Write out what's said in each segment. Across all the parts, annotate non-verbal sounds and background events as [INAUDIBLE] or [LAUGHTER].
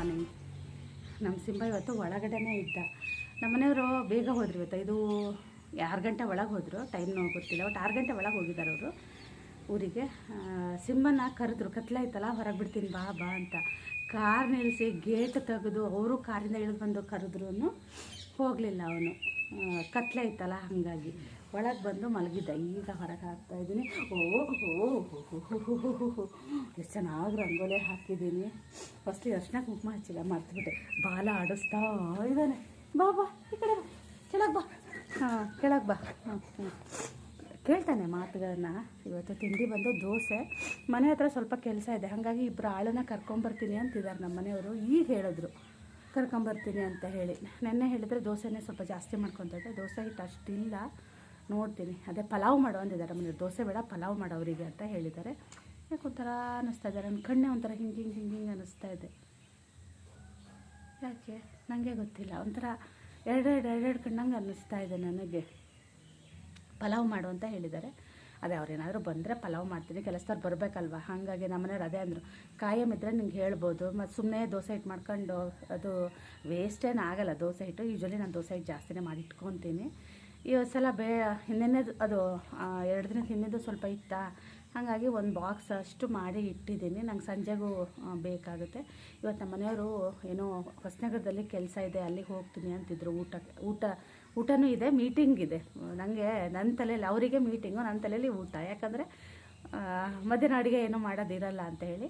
Morning ನಮ್ಮ ಸಿಂಹ ಇವತ್ತು ಒಳಗಡೆನೇ ಇದ್ದ. ನಮ್ಮನೆಯವರು ಬೇಗ ಹೋದ್ರು ಇವತ್ತು. ಇದು ಆರು ಗಂಟೆ ಒಳಗೆ ಹೋದರು. ಟೈಮ್ ಗೊತ್ತಿಲ್ಲ. ಒಟ್ಟು ಆರು ಗಂಟೆ ಒಳಗೆ ಹೋಗಿದ್ದಾರೆ ಅವರು ಊರಿಗೆ. ಸಿಂಹನ ಕರೆದ್ರು. ಕತ್ಲಾಯ್ತಲ್ಲ ಹೊರಗೆ ಬಿಡ್ತೀನಿ ಬಾ ಬಾ ಅಂತ. ಕಾರ್ ನಿಲ್ಲಿಸಿ ಗೇಟ್ ತೆಗೆದು ಅವರು ಕಾರಿಂದ ಇಳಿದು ಬಂದು ಕರೆದ್ರು. ಹೋಗಲಿಲ್ಲ ಅವನು. ಕತ್ಲೆ ಇತ್ತಲ್ಲ ಹಾಗಾಗಿ. ಒಳಗೆ ಬಂದು ಮಲಗಿದ್ದ ಈಗ ಹೊರಗೆ ಹಾಕ್ತಾ ಇದ್ದೀನಿ ಓ ಓ ಎಷ್ಟು ಚೆನ್ನಾಗಿ ರಂಗೋಲೆ ಹಾಕಿದ್ದೀನಿ ಫಸ್ಟ್ ಅರ್ಶನ ಕುಂಕುಮ ಹಚ್ಚಿಲ್ಲ ಮರ್ತುಬಿಟ್ಟೆ ಬಾಲ ಆಡಿಸ್ತಾ ಇದ್ದಾನೆ ಬಾ ಬಾ ಈ ಕಡೆ ಬಾ ಕೆಳಗೆ ಬಾ ಹಾಂ ಕೆಳಗೆ ಬಾ ಹಾಂ ಹ್ಞೂ ಕೇಳ್ತಾನೆ ಮಾತುಗಳನ್ನ ಇವತ್ತು ತಿಂಡಿ ಬಂದು ದೋಸೆ ಮನೆ ಹತ್ರ ಸ್ವಲ್ಪ ಕೆಲಸ ಇದೆ ಹಾಗಾಗಿ ಇಬ್ಬರು ಆಳನ್ನ ಕರ್ಕೊಂಬರ್ತೀನಿ ಅಂತಿದ್ದಾರೆ ನಮ್ಮ ಮನೆಯವರು ಈಗ ಹೇಳಿದ್ರು ಕರ್ಕೊಂಬರ್ತೀನಿ ಅಂತ ಹೇಳಿ ನೆನ್ನೆ ಹೇಳಿದರೆ ದೋಸೆನೇ ಸ್ವಲ್ಪ ಜಾಸ್ತಿ ಮಾಡ್ಕೊತಾಯಿದ್ದೆ ದೋಸೆ ಹಿಟ್ಟು ಅಷ್ಟಿಲ್ಲ ನೋಡ್ತೀನಿ. ಅದೇ ಪಲಾವ್ ಮಾಡೋ ಅಂದಿದ್ದಾರೆ. ಮನೆಯವ್ರು ದೋಸೆ ಬೇಡ, ಪಲಾವ್ ಮಾಡು ಅವರಿಗೆ ಅಂತ ಹೇಳಿದ್ದಾರೆ. ಯಾಕೆ ಒಂಥರ ಅನ್ನಿಸ್ತಾ ಇದೆ? ನನ್ನ ಕಣ್ಣೆ ಒಂಥರ ಹಿಂಗೆ ಹಿಂಗೆ ಹಿಂಗೆ ಹಿಂಗೆ ಅನ್ನಿಸ್ತಾ ಇದೆ. ಯಾಕೆ? ನನಗೆ ಗೊತ್ತಿಲ್ಲ. ಒಂಥರ ಎರಡೆರಡು ಎರಡೆರಡು ಕಣ್ಣಂಗೆ ಅನ್ನಿಸ್ತಾ ಇದೆ ನನಗೆ. ಪಲಾವ್ ಮಾಡು ಅಂತ ಹೇಳಿದ್ದಾರೆ. ಅದೇ ಅವ್ರೇನಾದರೂ ಬಂದರೆ ಪಲಾವ್ ಮಾಡ್ತೀನಿ. ಕೆಲಸದವ್ರು ಬರಬೇಕಲ್ವ? ಹಾಗಾಗಿ ನಮ್ಮನೆಯವ್ರು ಅದೇ ಅಂದರು. ಕಾಯಂ ಇದ್ದರೆ ನಿಂಗೆ ಹೇಳ್ಬೋದು. ಮತ್ತು ಸುಮ್ಮನೆ ದೋಸೆ ಹಿಟ್ಟು ಮಾಡ್ಕೊಂಡು ಅದು ವೇಸ್ಟೇನು ಆಗಲ್ಲ. ದೋಸೆ ಹಿಟ್ಟು ಯೂಶ್ವಲಿ ನಾನು ದೋಸೆ ಹಿಟ್ಟು ಜಾಸ್ತಿನೇ ಮಾಡಿ ಇಟ್ಕೊತೀನಿ. ಈ ಸಲ ಬೇ, ಹಿಂದೆನೇದು, ಅದು ಎರಡು ದಿನದ ಹಿಂದೆದು ಸ್ವಲ್ಪ ಇತ್ತಾ? ಹಾಗಾಗಿ ಒಂದು ಬಾಕ್ಸ್ ಅಷ್ಟು ಮಾಡಿ ಇಟ್ಟಿದ್ದೀನಿ. ನಂಗೆ ಸಂಜೆಗೂ ಬೇಕಾಗುತ್ತೆ. ಇವತ್ತು ನಮ್ಮ ಮನೆಯವರು ಏನೋ ಹೊಸನಗರದಲ್ಲಿ ಕೆಲಸ ಇದೆ, ಅಲ್ಲಿಗೆ ಹೋಗ್ತೀನಿ ಅಂತಿದ್ರು. ಊಟ ಊಟ, ಊಟನೂ ಇದೆ ಮೀಟಿಂಗ್ ಇದೆ. ನನಗೆ ನನ್ನ ತಲೆಯಲ್ಲಿ ಅವರಿಗೆ ಮೀಟಿಂಗು ನನ್ನ ತಲೆಯಲ್ಲಿ ಊಟ. ಯಾಕಂದರೆ ಮಧ್ಯಾಹ್ನ ಅಡುಗೆ ಏನೂ ಮಾಡೋದಿರಲ್ಲ ಅಂತ ಹೇಳಿ,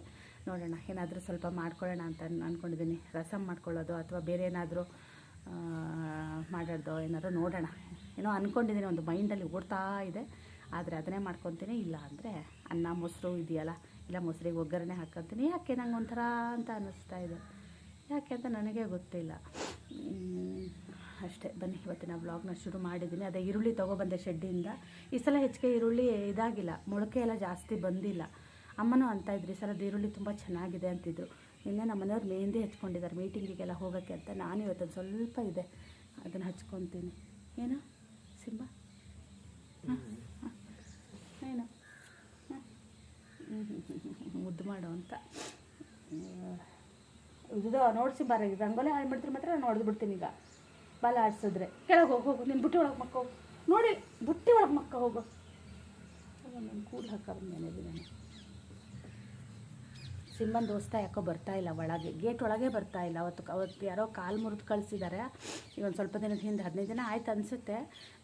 ನೋಡೋಣ, ಏನಾದರೂ ಸ್ವಲ್ಪ ಮಾಡ್ಕೊಳ್ಳೋಣ ಅಂತ ಅಂದ್ಕೊಂಡಿದ್ದೀನಿ ರಸಮ್ ಮಾಡ್ಕೊಳ್ಳೋದು ಅಥವಾ ಬೇರೆ ಏನಾದರೂ ಮಾಡೋದು, ಏನಾದರೂ ನೋಡೋಣ. ಏನೋ ಅಂದ್ಕೊಂಡಿದ್ದೀನಿ ಒಂದು ಮೈಂಡಲ್ಲಿ ಓಡ್ತಾ ಇದೆ. ಆದರೆ ಅದನ್ನೇ ಮಾಡ್ಕೊತೀನಿ. ಇಲ್ಲ ಅಂದರೆ ಅನ್ನ ಮೊಸರು ಇದೆಯಲ್ಲ, ಇಲ್ಲ ಮೊಸರಿಗೆ ಒಗ್ಗರಣೆ ಹಾಕ್ಕೊತೀನಿ ಯಾಕೆ ನಂಗೆ ಒಂಥರ ಅಂತ ಅನ್ನಿಸ್ತಾ ಇದೆ. ಯಾಕೆ ಅಂತ ನನಗೆ ಗೊತ್ತಿಲ್ಲ. ಅಷ್ಟೇ. ಬನ್ನಿ, ಇವತ್ತಿನ ಬ್ಲಾಗ್ನ ಶುರು ಮಾಡಿದ್ದೀನಿ. ಅದೇ ಈರುಳ್ಳಿ ತೊಗೊಬಂದೆ ಶೆಡ್ಡಿಂದ. ಈ ಸಲ ಹೆಚ್ಚಿಗೆ ಈರುಳ್ಳಿ ಇದಾಗಿಲ್ಲ. ಮೊಳಕೆ ಎಲ್ಲ ಜಾಸ್ತಿ ಬಂದಿಲ್ಲ. ಅಮ್ಮನೂ ಅಂತ ಇದ್ರು, ಈ ಸಲದ ಈರುಳ್ಳಿ ತುಂಬ ಚೆನ್ನಾಗಿದೆ ಅಂತಿದ್ರು. ನಿನ್ನೆ ನಮ್ಮ ಮನೆಯವ್ರು ಮೆಹಂದಿ ಹಚ್ಕೊಂಡಿದ್ದಾರೆ ಮೀಟಿಂಗಿಗೆಲ್ಲ ಹೋಗೋಕ್ಕೆ ಅಂತ. ನಾನು ಇವತ್ತೊಂದು ಸ್ವಲ್ಪ ಇದೆ. ಅದನ್ನು ಹಚ್ಕೊತೀನಿ. ಏನು? ಸಿಂಬ ಏನು? [LAUGHS] ಮುದ್ದು ಮಾಡು ಅಂತ. ಇದು ನೋಡಿ ಸಿಂಬ ರಂಗೋಲಿ ಹಾಳು ಮಾಡಿದ್ರೆ ಮಾತ್ರ ನಾನು ಹೊಡೆದು ಬಿಡ್ತೀನಿ ಈಗ. ಬಾಲ ಆಡ್ಸಿದ್ರೆ. ಕೆಳಗೆ ಹೋಗಿ, ಹೋಗು ನಿನ್ನ ಬುಟ್ಟಿ ಒಳಗೆ ಮಕ್ಕ ನೋಡಿ, ಬುಟ್ಟಿ ಒಳಗೆ ಮಕ್ಕ ಹೋಗು. ನನ್ನ ಕೂಲ್ ಹಾಕ ಬಂದೇನೆ ನಾನು. ಸಿಂಬನ್ ದೋಸ್ತ ಯಾಕೋ ಬರ್ತಾ ಇಲ್ಲ ಒಳಗೆ ಗೇಟ್ ಒಳಗೆ ಬರ್ತಾ ಇಲ್ಲ. ಅವತ್ತು ಅವತ್ತು ಯಾರೋ ಕಾಲು ಮುರಿದು ಕಳಿಸಿದ್ದಾರೆ ಒಂದು ಸ್ವಲ್ಪ ದಿನದ ಹಿಂದೆ, ಹದಿನೈದು ದಿನ ಆಯ್ತು ಅನಿಸುತ್ತೆ.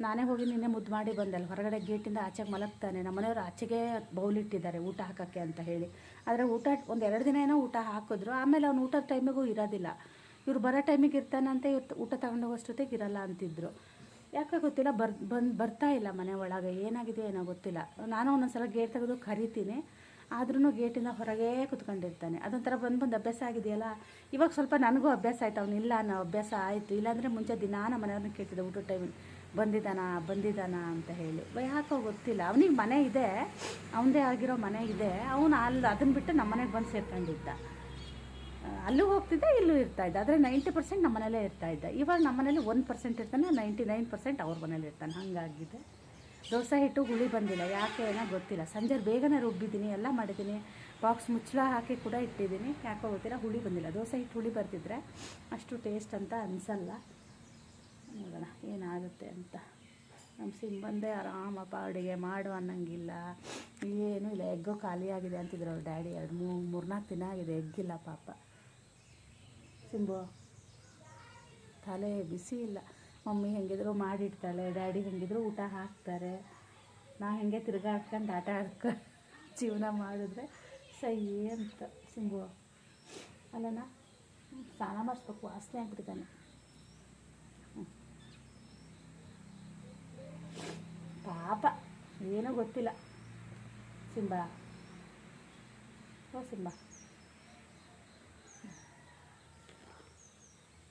ನಾನೇ ಹೋಗಿ ನಿನ್ನೆ ಮುದ್ದು ಮಾಡಿ ಬಂದಲ್ಲ ಹೊರಗಡೆ ಗೇಟಿಂದ ಆಚೆಗೆ ಮಲಗ್ತಾನೆ. ನಮ್ಮ ಮನೆಯವರು ಆಚೆಗೆ ಬೌಲ್ ಇಟ್ಟಿದ್ದಾರೆ ಊಟ ಹಾಕೋಕ್ಕೆ ಅಂತ ಹೇಳಿ. ಆದರೆ ಊಟ, ಒಂದು ಎರಡು ದಿನ ಏನೋ ಊಟ ಹಾಕಿದ್ರು. ಆಮೇಲೆ ಅವ್ನು ಊಟದ ಟೈಮಿಗೂ ಇರೋದಿಲ್ಲ. ಇವ್ರು ಬರೋ ಟೈಮಿಗೆ ಇರ್ತಾನಂತೆ ಇವತ್ತು ಊಟ ತಗೊಂಡೋಗೋಷ್ಟೊತ್ತಿಗೆ ಇರಲ್ಲ ಅಂತಿದ್ರು. ಯಾಕೆ ಗೊತ್ತಿಲ್ಲ, ಬರ್, ಬಂದು, ಬರ್ತಾ ಇಲ್ಲ ಮನೆ ಒಳಗೆ. ಏನಾಗಿದೆ ಏನೋ ಗೊತ್ತಿಲ್ಲ. ನಾನು ಒಂದೊಂದ್ಸಲ ಗೇಟ್ ತೆಗೆದು ಕರಿತೀನಿ. ಆದ್ರೂ ಗೇಟಿಂದ ಹೊರಗೇ ಕುತ್ಕೊಂಡಿರ್ತಾನೆ. ಅದೊಂಥರ ಬಂದು ಬಂದು ಅಭ್ಯಾಸ ಆಗಿದೆಯಲ್ಲ? ಇವಾಗ ಸ್ವಲ್ಪ ನನಗೂ ಅಭ್ಯಾಸ ಆಯ್ತು. ಅವನಿಲ್ಲ ಅನ್ನೋ ಅಭ್ಯಾಸ ಆಯಿತು. ಇಲ್ಲಾಂದರೆ ಮುಂಚೆ ದಿನ ನಮ್ಮ ಮನೆಯವ್ರನ್ನ ಕೇಳ್ತಿದ್ದೆ ಊಟ ಟೈಮ್ ಬಂದಿದ್ದಾನ ಬಂದಿದ್ದಾನ ಅಂತ ಹೇಳಿ. ಯಾಕೋ ಗೊತ್ತಿಲ್ಲ. ಅವನಿಗೆ ಮನೆ ಇದೆ. ಅವನದೇ ಆಗಿರೋ ಮನೆ ಇದೆ. ಅವನು ಅಲ್ಲಿ ಅದನ್ನು ಬಿಟ್ಟು ನಮ್ಮ ಮನೆಗೆ ಬಂದು ಸೇರ್ಕೊಂಡಿದ್ದ. ಅಲ್ಲೂ ಹೋಗ್ತಿದ್ದೆ, ಇಲ್ಲೂ ಇರ್ತಾ ಇದ್ದ. ಆದರೆ ನೈಂಟಿ ಪರ್ಸೆಂಟ್ ನಮ್ಮ ಮನೇಲೇ ಇರ್ತಾ ಇದ್ದ. ಇವಾಗ ನಮ್ಮ ಮನೇಲಿ ಒಂದು ಪರ್ಸೆಂಟ್ ಇರ್ತಾನೆ, ನೈಂಟಿ ನೈನ್ ಪರ್ಸೆಂಟ್ ಅವ್ರ ಮನೇಲಿ ಇರ್ತಾನೆ. ಹಾಗಾಗಿದೆ. ದೋಸೆ ಹಿಟ್ಟು ಹುಳಿ ಬಂದಿಲ್ಲ. ಯಾಕೆ ಏನೋ ಗೊತ್ತಿಲ್ಲ. ಸಂಜೆ ಬೇಗನೆ ರುಬ್ಬಿದ್ದೀನಿ, ಎಲ್ಲ ಮಾಡಿದ್ದೀನಿ. ಬಾಕ್ಸ್ ಮುಚ್ಚಳ ಹಾಕಿ ಕೂಡ ಇಟ್ಟಿದ್ದೀನಿ. ಯಾಕೋ ಗೊತ್ತಿಲ್ಲ, ಹುಳಿ ಬಂದಿಲ್ಲ. ದೋಸೆ ಹಿಟ್ಟು ಹುಳಿ ಬರ್ತಿದ್ರೆ ಅಷ್ಟು ಟೇಸ್ಟ್ ಅಂತ ಅನಿಸಲ್ಲ. ನೋಡೋಣ, ಏನಾಗುತ್ತೆ ಅಂತ. ನಮ್ಮ ಸಿಂಬಂದೇ ಆರಾಮಪ್ಪ, ಅಡುಗೆ ಮಾಡು ಅನ್ನಂಗಿಲ್ಲ. ಏನೂ ಇಲ್ಲ. ಎಗ್ಗು ಖಾಲಿಯಾಗಿದೆ ಅಂತಿದ್ರು ಅವ್ರ ಡ್ಯಾಡಿ. ಎರಡು ಮೂರು ಮೂರ್ನಾಲ್ಕು ದಿನ ಆಗಿದೆ. ಎಗ್ಗಿಲ್ಲ ಪಾಪ. ಸಿಂಬು, ತಲೆ ಬಿಸಿ ಇಲ್ಲ. ಮಮ್ಮಿ ಹೆಂಗಿದ್ರು ಮಾಡಿಡ್ತಾಳೆ ಡ್ಯಾಡಿ ಹೆಂಗಿದ್ರು ಊಟ ಹಾಕ್ತಾರೆ. ನಾ ಹೆಂಗೆ ತಿರ್ಗಾಡ್ಕೊಂಡು ಆಟ ಆಡ್ಕೊಂಡು ಜೀವನ ಮಾಡಿದ್ರೆ ಸೈ ಅಂತ ಸಿಂಗು ಹ್ಮ್, ಸ್ನಾನ ಮಾಡಿಸ್ಬೇಕು ವಾಸನೆ ಹ್ಮ್. ಪಾಪ ಏನೂ ಗೊತ್ತಿಲ್ಲ. ಸಿಂಬಾ ಓ ಸಿಂಬಾ.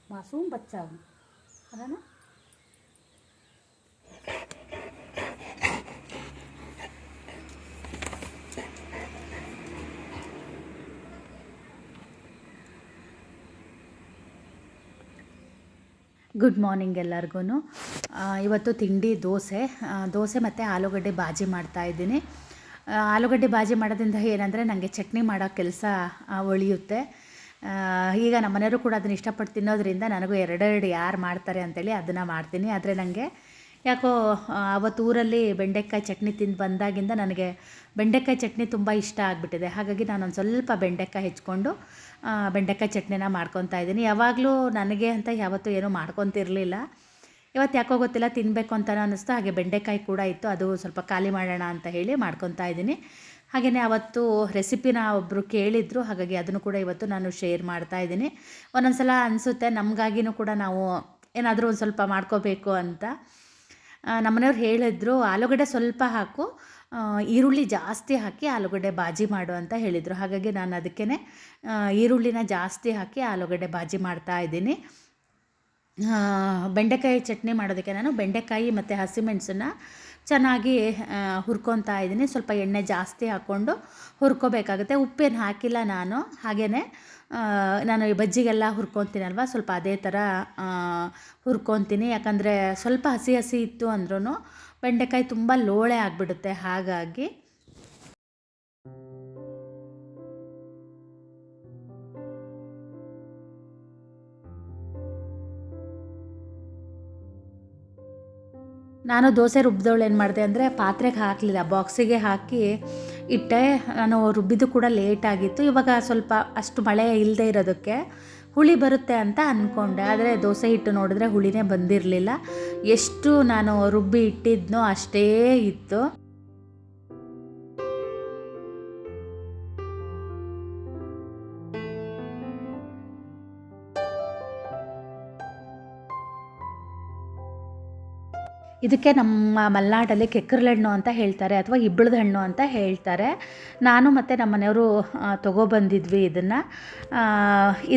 ಮಾಸೂಮ್ ಬಚ್ಚ ಅವನು. ಅಲ್ಲಣ್ಣ? ಗುಡ್ ಮಾರ್ನಿಂಗ್ ಎಲ್ಲರಿಗೂ ಇವತ್ತು ತಿಂಡಿ ದೋಸೆ. ದೋಸೆ ಮತ್ತು ಆಲೂಗಡ್ಡೆ ಬಾಜಿ ಮಾಡ್ತಾ ಇದ್ದೀನಿ. ಆಲೂಗಡ್ಡೆ ಬಾಜಿ ಮಾಡೋದ್ರಿಂದ ಏನಂದರೆ ನನಗೆ ಚಟ್ನಿ ಮಾಡೋ ಕೆಲಸ ಉಳಿಯುತ್ತೆ ಈಗ ನಮ್ಮ ಮನೆಯವರು ಕೂಡ ಅದನ್ನ ಇಷ್ಟಪಟ್ಟು ತಿನ್ನೋದ್ರಿಂದ ನನಗೂ ಎರಡೆರಡು ಯಾರು ಮಾಡ್ತಾರೆ ಅಂತೇಳಿ ಅದನ್ನು ಮಾಡ್ತೀನಿ. ಆದರೆ ನನಗೆ ಯಾಕೋ ಆ, ಅವತ್ತು ಊರಲ್ಲಿ ಬೆಂಡೆಕಾಯಿ ಚಟ್ನಿ ತಿಂದು ಬಂದಾಗಿಂದ ನನಗೆ ಬೆಂಡೆಕಾಯಿ ಚಟ್ನಿ ತುಂಬ ಇಷ್ಟ ಆಗಿಬಿಟ್ಟಿದೆ. ಹಾಗಾಗಿ ನಾನೊಂದು ಸ್ವಲ್ಪ ಬೆಂಡೆಕಾಯಿ ಹೆಚ್ಕೊಂಡು ಬೆಂಡೆಕಾಯಿ ಚಟ್ನಿನ ಮಾಡ್ಕೊತಾ ಇದ್ದೀನಿ. ಯಾವಾಗಲೂ ನನಗೆ ಅಂತ ಯಾವತ್ತೂ ಏನೂ ಮಾಡ್ಕೊತಿರಲಿಲ್ಲ. ಇವತ್ತು ಯಾಕೋ ಗೊತ್ತಿಲ್ಲ ತಿನ್ನಬೇಕು ಅಂತ ಅನ್ನಿಸ್ತು ಹಾಗೆ ಬೆಂಡೆಕಾಯಿ ಕೂಡ ಇತ್ತು. ಅದು ಸ್ವಲ್ಪ ಖಾಲಿ ಮಾಡೋಣ ಅಂತ ಹೇಳಿ ಮಾಡ್ಕೊತಾ ಇದ್ದೀನಿ. ಹಾಗೆಯೇ ಅವತ್ತು ರೆಸಿಪಿನ ಒಬ್ಬರು ಕೇಳಿದ್ರು. ಹಾಗಾಗಿ ಅದನ್ನು ಕೂಡ ಇವತ್ತು ನಾನು ಶೇರ್ ಮಾಡ್ತಾ ಇದ್ದೀನಿ. ಒಂದೊಂದು ಸಲ ಅನಿಸುತ್ತೆ ನಮಗಾಗಿನೂ ಕೂಡ ನಾವು ಏನಾದರೂ ಒಂದು ಸ್ವಲ್ಪ ಮಾಡ್ಕೋಬೇಕು ಅಂತ. ನಮ್ಮನೆಯವ್ರು ಹೇಳಿದ್ರು, ಆಲೂಗಡ್ಡೆ ಸ್ವಲ್ಪ ಹಾಕು ಈರುಳ್ಳಿ ಜಾಸ್ತಿ ಹಾಕಿ ಆಲೂಗಡ್ಡೆ ಬಾಜಿ ಮಾಡು ಅಂತ ಹೇಳಿದರು. ಹಾಗಾಗಿ ನಾನು ಅದಕ್ಕೇ ಈರುಳ್ಳಿನ ಜಾಸ್ತಿ ಹಾಕಿ ಆಲೂಗಡ್ಡೆ ಬಾಜಿ ಮಾಡ್ತಾ ಇದ್ದೀನಿ. ಬೆಂಡೆಕಾಯಿ ಚಟ್ನಿ ಮಾಡೋದಕ್ಕೆ ನಾನು ಬೆಂಡೆಕಾಯಿ ಮತ್ತು ಹಸಿಮೆಣಸನ್ನ ಚೆನ್ನಾಗಿ ಹುರ್ಕೊತಾ ಇದ್ದೀನಿ. ಸ್ವಲ್ಪ ಎಣ್ಣೆ ಜಾಸ್ತಿ ಹಾಕ್ಕೊಂಡು ಹುರ್ಕೋಬೇಕಾಗುತ್ತೆ. ಉಪ್ಪೇನು ಹಾಕಿಲ್ಲ ನಾನು. ಹಾಗೆಯೇ ನಾನು ಈ ಬಜ್ಜಿಗೆಲ್ಲ ಹುರ್ಕೊತೀನಲ್ವ? ಸ್ವಲ್ಪ ಅದೇ ಥರ ಹುರ್ಕೊತೀನಿ. ಯಾಕಂದರೆ ಸ್ವಲ್ಪ ಹಸಿ ಹಸಿ ಇತ್ತು ಅಂದ್ರೂ ಬೆಂಡೆಕಾಯಿ ತುಂಬ ಲೋಳೆ ಆಗಿಬಿಡುತ್ತೆ, ಹಾಗಾಗಿ. ನಾನು ದೋಸೆ ರುಬ್ಬಿದವಳು ಏನು ಮಾಡಿದೆ ಅಂದರೆ ಪಾತ್ರೆಗೆ ಹಾಕಲಿಲ್ಲ ಬಾಕ್ಸಿಗೆ ಹಾಕಿ ಇಟ್ಟೆ, ನಾನು ರುಬ್ಬಿದ್ದು ಕೂಡ ಲೇಟ್ ಆಗಿತ್ತು. ಇವಾಗ ಸ್ವಲ್ಪ ಅಷ್ಟು ಮಳೆ ಇಲ್ಲದೆ ಇರೋದಕ್ಕೆ ಹುಳಿ ಬರುತ್ತೆ ಅಂತ ಅಂದ್ಕೊಂಡೆ ಆದರೆ ದೋಸೆ ಹಿಟ್ಟು ನೋಡಿದ್ರೆ ಹುಳಿನೇ ಬಂದಿರಲಿಲ್ಲ. ಎಷ್ಟು ನಾನು ರುಬ್ಬಿ ಇಟ್ಟಿದ್ನೋ ಅಷ್ಟೇ ಇತ್ತು. ಇದಕ್ಕೆ ನಮ್ಮ ಮಲೆನಾಡಲ್ಲಿ ಕೆಕ್ಕರ್ಲೆಹಣ್ಣು ಅಂತ ಹೇಳ್ತಾರೆ ಅಥವಾ ಇಬ್ಬಳದ ಹಣ್ಣು ಅಂತ ಹೇಳ್ತಾರೆ. ನಾನು ಮತ್ತು ನಮ್ಮ ಮನೆಯವರು ತೊಗೊಬಂದಿದ್ವಿ ಇದನ್ನು.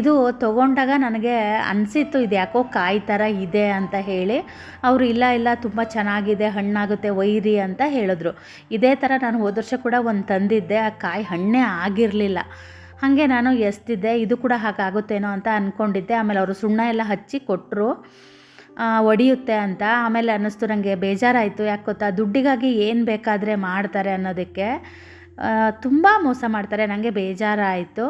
ಇದು ತೊಗೊಂಡಾಗ ನನಗೆ ಅನಿಸಿತ್ತು ಇದು ಯಾಕೋ ಕಾಯಿ ಥರ ಇದೆ ಅಂತ ಹೇಳಿ. ಅವರು ಇಲ್ಲ ಇಲ್ಲ, ತುಂಬ ಚೆನ್ನಾಗಿದೆ, ಹಣ್ಣಾಗುತ್ತೆ ವೈರಿ ಅಂತ ಹೇಳಿದ್ರು. ಇದೇ ಥರ ನಾನು ಹೋದ ವರ್ಷ ಕೂಡ ಒಂದು ತಂದಿದ್ದೆ, ಆ ಕಾಯಿ ಹಣ್ಣೇ ಆಗಿರಲಿಲ್ಲ. ಹಾಗೆ ನಾನು ಎಸ್ತಿದ್ದೆ, ಇದು ಕೂಡ ಹಾಗಾಗುತ್ತೇನೋ ಅಂತ ಅಂದ್ಕೊಂಡಿದ್ದೆ ಆಮೇಲೆ ಅವರು ಸುಣ್ಣ ಎಲ್ಲ ಹಚ್ಚಿ ಕೊಟ್ಟರು ಒಡೆಯುತ್ತೆ ಅಂತ. ಆಮೇಲೆ ಅನ್ನಿಸ್ತು ನನಗೆ ಬೇಜಾರಾಯಿತು. ಯಾಕೆ ಗೊತ್ತಾ? ದುಡ್ಡಿಗಾಗಿ ಏನು ಬೇಕಾದರೆ ಮಾಡ್ತಾರೆ ಅನ್ನೋದಕ್ಕೆ ತುಂಬ ಮೋಸ ಮಾಡ್ತಾರೆ. ನನಗೆ ಬೇಜಾರಾಯಿತು.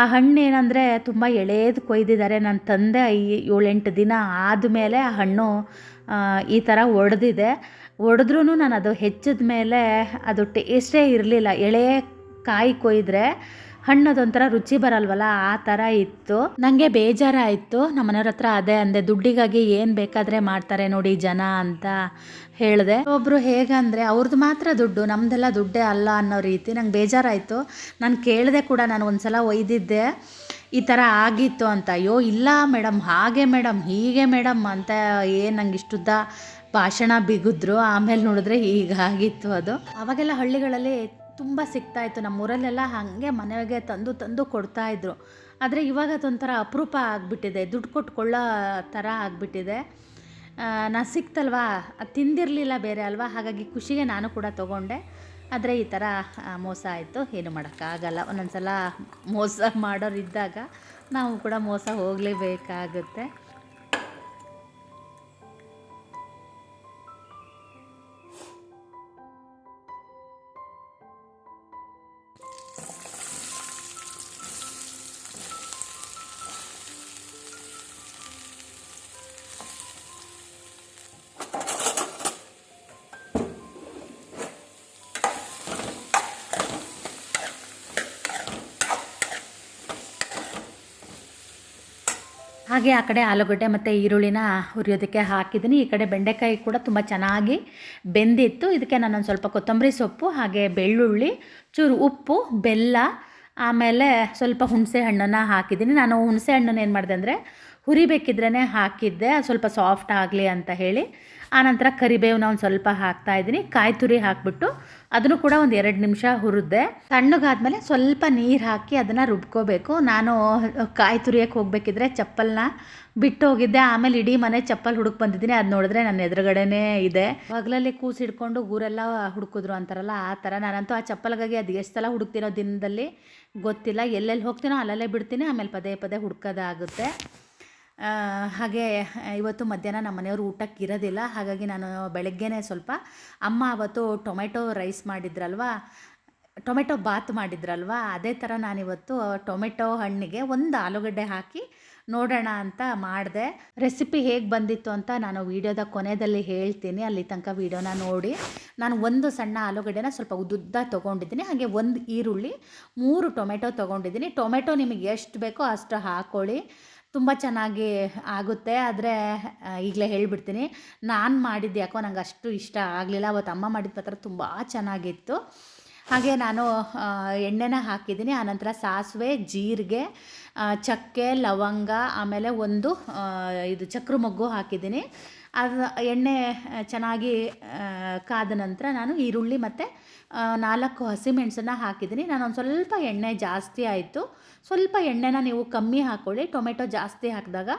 ಆ ಹಣ್ಣು ಏನಂದರೆ ತುಂಬ ಎಳೆದು ಕೊಯ್ದಿದ್ದಾರೆ. ನನ್ನ ತಂದೆ ಐ ಏಳೆಂಟು ದಿನ ಆದಮೇಲೆ ಆ ಹಣ್ಣು ಈ ಥರ ಒಡೆದಿದೆ. ಒಡೆದ್ರೂ ನಾನು ಅದು ಹೆಚ್ಚಿದ ಮೇಲೆ ಅದು ಟೇಸ್ಟೇ ಇರಲಿಲ್ಲ. ಎಳೆ ಕಾಯಿ ಕೊಯ್ದರೆ ಹಣ್ಣು ಅದೊಂಥರ ರುಚಿ ಬರಲ್ವಲ್ಲ? ಆ ಥರ ಇತ್ತು. ನನಗೆ ಬೇಜಾರಾಯಿತು. ನಮ್ಮನೆಯವ್ರ ಹತ್ರ ಅದೇ ಅಂದೆ, ದುಡ್ಡಿಗಾಗಿ ಏನು ಬೇಕಾದರೆ ಮಾಡ್ತಾರೆ ನೋಡಿ ಜನ ಅಂತ ಹೇಳಿದೆ. ಒಬ್ಬರು ಹೇಗಂದರೆ ಅವ್ರದ್ದು ಮಾತ್ರ ದುಡ್ಡು ನಮ್ಮದೆಲ್ಲ ದುಡ್ಡೇ ಅಲ್ಲ ಅನ್ನೋ ರೀತಿ ನಂಗೆ ಬೇಜಾರಾಯಿತು. ನಾನು ಕೇಳಿದೆ ಕೂಡ ನಾನು ಒಂದು ಸಲ ಒಯ್ದಿದ್ದೆ, ಈ ಥರ ಆಗಿತ್ತು ಅಂತ. ಅಯ್ಯೋ, ಇಲ್ಲ ಮೇಡಮ್ ಹಾಗೆ ಮೇಡಮ್ ಹೀಗೆ ಮೇಡಮ್ ಅಂತ ಏನು ನಂಗೆ ಇಷ್ಟುದ್ದ ಭಾಷಣ ಬಿಗಿದ್ರು. ಆಮೇಲೆ ನೋಡಿದ್ರೆ ಹೀಗಾಗಿತ್ತು ಅದು. ಅವಾಗೆಲ್ಲ ಹಳ್ಳಿಗಳಲ್ಲಿ ತುಂಬ ಸಿಗ್ತಾ ಇತ್ತು ನಮ್ಮ ಊರಲ್ಲೆಲ್ಲ ಹಾಗೆ ಮನೆಗೆ ತಂದು ತಂದು ಕೊಡ್ತಾ ಇದ್ರು ಆದರೆ ಇವಾಗ ಅದೊಂಥರ ಅಪರೂಪ ಆಗಿಬಿಟ್ಟಿದೆ. ದುಡ್ಡು ಕೊಟ್ಕೊಳ್ಳೋ ಥರ ಆಗಿಬಿಟ್ಟಿದೆ. ನಾ ಸಿಕ್ತಲ್ವಾ? ಅದು ತಿಂದಿರಲಿಲ್ಲ ಬೇರೆ ಅಲ್ವಾ? ಹಾಗಾಗಿ ಖುಷಿಗೆ ನಾನು ಕೂಡ ತೊಗೊಂಡೆ. ಆದರೆ ಈ ಥರ ಮೋಸ ಆಯಿತು. ಏನು ಮಾಡೋಕ್ಕಾಗಲ್ಲ. ಒಂದೊಂದು ಸಲ ಮೋಸ ಮಾಡೋರು ಇದ್ದಾಗ ನಾವು ಕೂಡ ಮೋಸ ಹೋಗಲೇಬೇಕಾಗುತ್ತೆ. ಹಾಗೆ ಆ ಕಡೆ ಆಲೂಗಡ್ಡೆ ಮತ್ತು ಈರುಳ್ಳಿನ ಹುರಿಯೋದಕ್ಕೆ ಹಾಕಿದ್ದೀನಿ. ಈ ಕಡೆ ಬೆಂಡೆಕಾಯಿ ಕೂಡ ತುಂಬ ಚೆನ್ನಾಗಿ ಬೆಂದಿತ್ತು. ಇದಕ್ಕೆ ನಾನೊಂದು ಸ್ವಲ್ಪ ಕೊತ್ತಂಬರಿ ಸೊಪ್ಪು, ಹಾಗೆ ಬೆಳ್ಳುಳ್ಳಿ, ಚೂರು ಉಪ್ಪು, ಬೆಲ್ಲ, ಆಮೇಲೆ ಸ್ವಲ್ಪ ಹುಣಸೆ ಹಣ್ಣನ್ನು ಹಾಕಿದ್ದೀನಿ. ನಾನು ಹುಣಸೆ ಹಣ್ಣನ್ನು ಏನು ಮಾಡಿದೆ ಅಂದರೆ ಹುರಿಬೇಕಿದ್ರೇ ಹಾಕಿದ್ದೆ ಸ್ವಲ್ಪ ಸಾಫ್ಟ್ ಆಗಲಿ ಅಂತ ಹೇಳಿ. ಆನಂತರ ಕರಿಬೇವನ್ನ ಒಂದು ಸ್ವಲ್ಪ ಹಾಕ್ತಾ ಇದ್ದೀನಿ. ಕಾಯಿ ತುರಿ ಹಾಕ್ಬಿಟ್ಟು ಅದನ್ನು ಕೂಡ ಒಂದು ಎರಡು ನಿಮಿಷ ಹುರಿದೆ ತಣ್ಣಗಾದ್ಮೇಲೆ ಸ್ವಲ್ಪ ನೀರು ಹಾಕಿ ಅದನ್ನು ರುಬ್ಕೋಬೇಕು. ನಾನು ಕಾಯಿ ತುರಿಯಕ್ಕೆ ಹೋಗಬೇಕಿದ್ರೆ ಚಪ್ಪಲ್ನ ಬಿಟ್ಟು ಹೋಗಿದ್ದೆ. ಆಮೇಲೆ ಇಡೀ ಮನೆ ಚಪ್ಪಲ್ ಹುಡುಕ್ ಬಂದಿದ್ದೀನಿ. ಅದು ನೋಡಿದ್ರೆ ನನ್ನ ಎದುರುಗಡೆನೇ ಇದೆ. ಹಗಲಲ್ಲಿ ಕೂಸಿಡ್ಕೊಂಡು ಊರೆಲ್ಲ ಹುಡುಕಿದ್ರು ಅಂತಾರಲ್ಲ, ಆ ಥರ ನಾನಂತೂ ಆ ಚಪ್ಪಲ್ಗಾಗಿ ಅದು ಎಷ್ಟು ಸಲ ಹುಡುಕ್ತಿರೋ ದಿನದಲ್ಲಿ ಗೊತ್ತಿಲ್ಲ. ಎಲ್ಲೆಲ್ಲಿ ಹೋಗ್ತೀನೋ ಅಲ್ಲಲ್ಲೇ ಬಿಡ್ತೀನಿ. ಆಮೇಲೆ ಪದೇ ಪದೇ ಹುಡ್ಕೋದಾಗುತ್ತೆ. ಹಾಗೆ ಇವತ್ತು ಮಧ್ಯಾಹ್ನ ನಮ್ಮ ಮನೆಯವರು ಊಟಕ್ಕೆ ಇರೋದಿಲ್ಲ ಹಾಗಾಗಿ ನಾನು ಬೆಳಗ್ಗೆನೇ ಸ್ವಲ್ಪ ಅಮ್ಮ ಅವತ್ತು ಟೊಮೆಟೊ ರೈಸ್ ಮಾಡಿದ್ರಲ್ವ? ಟೊಮೆಟೊ ಬಾತ್ ಮಾಡಿದ್ರಲ್ವ? ಅದೇ ಥರ ನಾನಿವತ್ತು ಟೊಮೆಟೊ ಹಣ್ಣಿಗೆ ಒಂದು ಆಲೂಗಡ್ಡೆ ಹಾಕಿ ನೋಡೋಣ ಅಂತ ಮಾಡಿದೆ. ರೆಸಿಪಿ ಹೇಗೆ ಬಂದಿತ್ತು ಅಂತ ನಾನು ವೀಡಿಯೋದ ಕೊನೆಯಲ್ಲಿ ಹೇಳ್ತೀನಿ. ಅಲ್ಲಿ ತನಕ ವೀಡಿಯೋನ ನೋಡಿ. ನಾನು ಒಂದು ಸಣ್ಣ ಆಲೂಗಡ್ಡೆನ ಸ್ವಲ್ಪ ಉದ್ದುದ್ದ ತೊಗೊಂಡಿದ್ದೀನಿ. ಹಾಗೆ ಒಂದು ಈರುಳ್ಳಿ, ಮೂರು ಟೊಮೆಟೊ ತೊಗೊಂಡಿದ್ದೀನಿ. ಟೊಮೆಟೊ ನಿಮಗೆ ಎಷ್ಟು ಬೇಕೋ ಅಷ್ಟು ಹಾಕ್ಕೊಳ್ಳಿ ತುಂಬ ಚೆನ್ನಾಗಿ ಆಗುತ್ತೆ. ಆದರೆ ಈಗಲೇ ಹೇಳಿಬಿಡ್ತೀನಿ. ನಾನು ಮಾಡಿದ್ದು ಯಾಕೋ ನಂಗೆ ಅಷ್ಟು ಇಷ್ಟ ಆಗಲಿಲ್ಲ. ಅವತ್ತು ಅಮ್ಮ ಮಾಡಿದ ಮಾತ್ರ ತುಂಬ ಚೆನ್ನಾಗಿತ್ತು. ಹಾಗೆ ನಾನು ಎಣ್ಣೆನ ಹಾಕಿದ್ದೀನಿ. ಆನಂತರ ಸಾಸಿವೆ, ಜೀರಿಗೆ ಚಕ್ಕೆ, ಲವಂಗ, ಆಮೇಲೆ ಒಂದು ಇದು ಚಕ್ರ ಮೊಗ್ಗು ಹಾಕಿದ್ದೀನಿ. ಅದು ಎಣ್ಣೆ ಚೆನ್ನಾಗಿ ಕಾದ ನಂತರ ನಾನು ಈರುಳ್ಳಿ ಮತ್ತು ನಾಲ್ಕು ಹಸಿಮೆಣಸನ್ನು ಹಾಕಿದ್ದೀನಿ. ನಾನು ಒಂದು ಸ್ವಲ್ಪ ಎಣ್ಣೆ ಜಾಸ್ತಿ ಆಯಿತು. ಸ್ವಲ್ಪ ಎಣ್ಣೆನ ನೀವು ಕಮ್ಮಿ ಹಾಕ್ಕೊಳ್ಳಿ ಟೊಮೆಟೊ ಜಾಸ್ತಿ ಹಾಕಿದಾಗ